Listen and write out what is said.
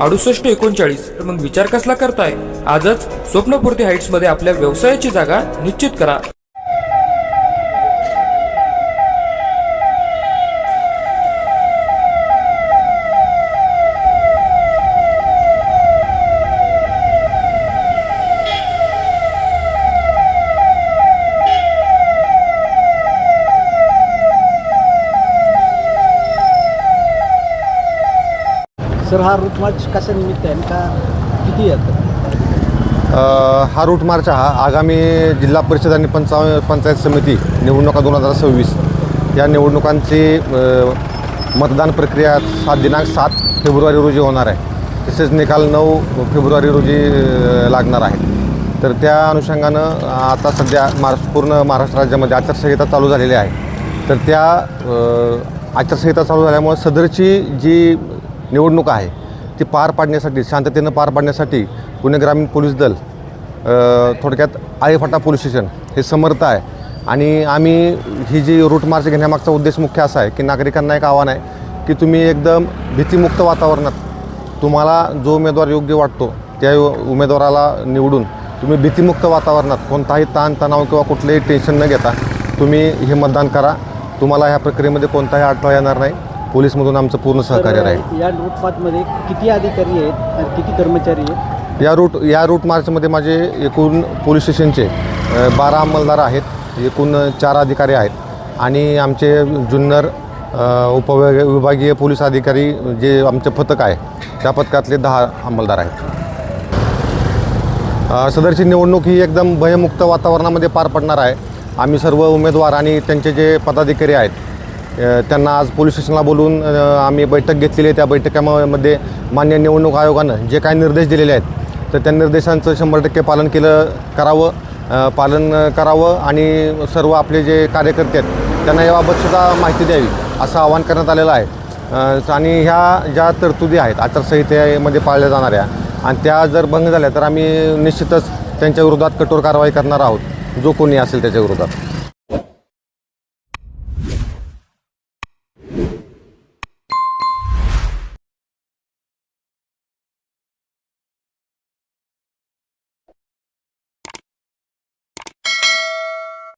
अडुसष्ट एकोणचाळीस. तर मग विचार कसला करताय? आजच स्वप्नपूर्ती हाईट्समध्ये आपल्या व्यवसायाची जागा निश्चित करा. सर हा रूट मार्च कशा निमित्त आहे? आणि का किती येतं अ, हा रूट मार्च हा आगामी जिल्हा परिषद आणि पंचा पंचायत समिती निवडणुका दोन हजार सव्वीस. या निवडणुकांची अ, मतदान प्रक्रिया सात दिनांक सात फेब्रुवारी रोजी होणार आहे. तसेच निकाल नऊ फेब्रुवारी रोजी अ, लागणार आहे. तर त्या अनुषंगानं आता सध्या महाराष्ट्र पूर्ण महाराष्ट्र राज्यामध्ये आचारसंहिता चालू झालेली आहे. तर त्या अ, आचारसंहिता चालू झाल्यामुळे सदरची जी निवडणूक आहे ती पार पाडण्यासाठी शांततेनं पार पाडण्यासाठी पुणे ग्रामीण पोलीस दल थोडक्यात आळेफाटा पोलीस स्टेशन हे समर्थ आहे. आणि आम्ही ही जी रूट मार्च घेण्यामागचा उद्देश मुख्य असा आहे की नागरिकांना एक आव्हान आहे की तुम्ही एकदम भीतीमुक्त वातावरणात तुम्हाला जो उमेदवार योग्य वाटतो त्या उमेदवाराला निवडून तुम्ही भीतीमुक्त वातावरणात कोणताही ताणतणाव किंवा कुठलंही टेन्शन न घेता तुम्ही हे मतदान करा. तुम्हाला ह्या प्रक्रियेमध्ये कोणताही अडथळा येणार नाही. पोलीसमधून आमचं पूर्ण सहकार्य राहील. या रूट मार्चमध्ये किती अधिकारी आहेत आणि किती कर्मचारी आहेत? या रूट या रूट मार्चमध्ये माझे एकूण पोलीस स्टेशनचे अ, बारा अंमलदार आहेत एकूण चार अधिकारी आहेत. आणि आमचे जुन्नर अ, उपविभाग विभागीय पोलीस अधिकारी जे आमचे पथक आहे त्या पथकातले दहा अंमलदार आहेत. अ, सदरची निवडणूक ही एकदम भयमुक्त वातावरणामध्ये पार पडणार आहे. आम्ही सर्व उमेदवार आणि त्यांचे जे पदाधिकारी आहेत त्यांना आज पोलीस स्टेशनला बोलून आम्ही बैठक घेतलेली आहे. त्या बैठकामध्ये मान्य निवडणूक आयोगानं जे काही निर्देश दिलेले आहेत तर त्या निर्देशांचं शंभर टक्के पालन केलं करावं पालन करावं आणि सर्व आपले जे कार्यकर्ते आहेत त्यांना याबाबतसुद्धा माहिती द्यावी असं आवाहन करण्यात आलेलं आहे. आणि ह्या ज्या तरतुदी आहेत आचारसंहितेमध्ये पाळल्या जाणाऱ्या आणि त्या जर भंग झाल्या तर आम्ही निश्चितच त्यांच्या विरोधात कठोर कारवाई करणार आहोत. जो कोणी असेल त्याच्या विरोधात.